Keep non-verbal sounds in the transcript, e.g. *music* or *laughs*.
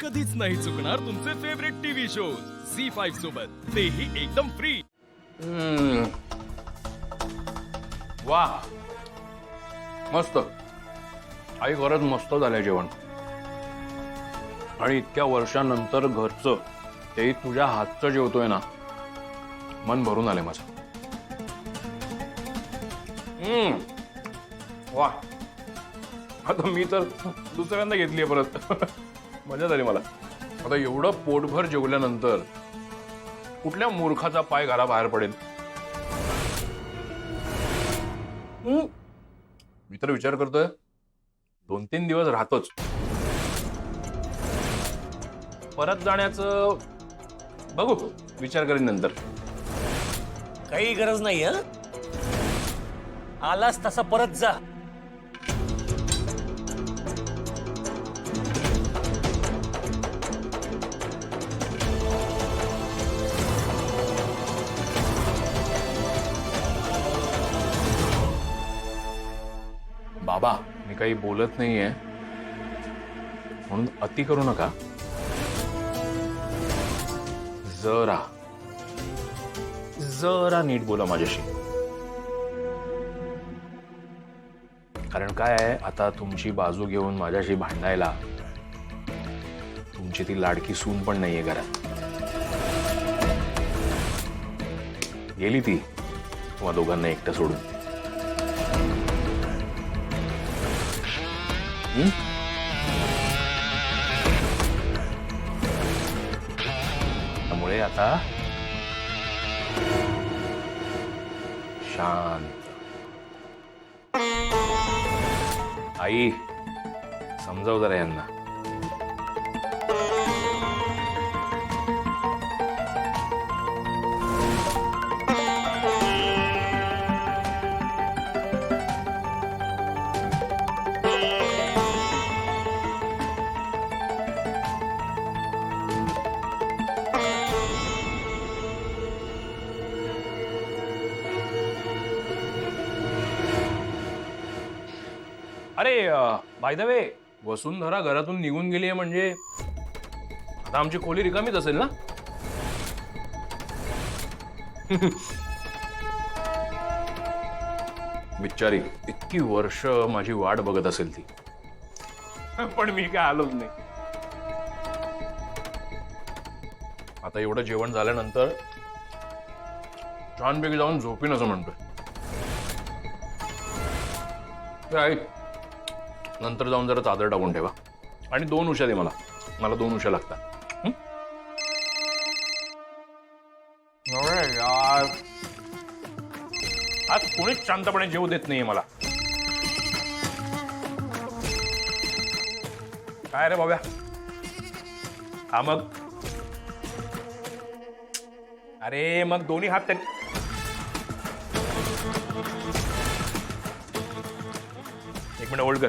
कधीच नाही चुकणार तुमचे favourite TV show Zee five सोबत. तेही एकदम फ्री वा. मस्त. आई खरंच मस्त झालंय जेवण. आणि इतक्या वर्षानंतर घरचं तेही तुझ्या हातचं जेवतोय ना. मन भरून आलंय माझं. हम्म. वा. आता मी तर दुसऱ्यांदा घेतली आहे परत. *laughs* मजा झाली मला. आता एवढं पोटभर जेवल्यानंतर कुठल्या मूर्खाचा पाय घरा बाहेर पडेल? मी तर विचार करतोय. दोन तीन दिवस राहतोच. परत जाण्याचं बघू विचार करीन नंतर. काही गरज नाही हं? आलास तसा परत जा. बाबा मी काही बोलत नाहीये. म्हणून अति करू नका. जरा. जरा नीट बोला माझ्याशी. कारण काय आहे आता तुमची बाजू घेऊन माझ्याशी भांडायला तुमची ती लाडकी सून पण नाहीये घरात. गेली ती. तुम्हा दोघांना एकटं सोडून. हं? त्यामुळे आता शांत आई समजाव जरा यांना अरे बाय द वे वसुंधरा घरातून निघून गेली आहे म्हणजे आता आमची खोली रिकामीच असेल ना? *laughs* बिचारी इतकी वर्ष माझी वाट बघत असेल ती. पण मी काय आलोच नाही. आता एवढं जेवण झाल्यानंतर छानपैकी जाऊन झोपीन असं म्हणतोय. नंतर जाऊन जरा चादर टाकून ठेवा. आणि दोन उशा दे मला. मला दोन उशा लागतात. यार. आज कोणीच शांतपणे जेवू देत नाहीये मला. काय रे बाब्या? हा मग? अरे मग दोन्ही हात त्यांनी एक मिनिट होल्ड कर.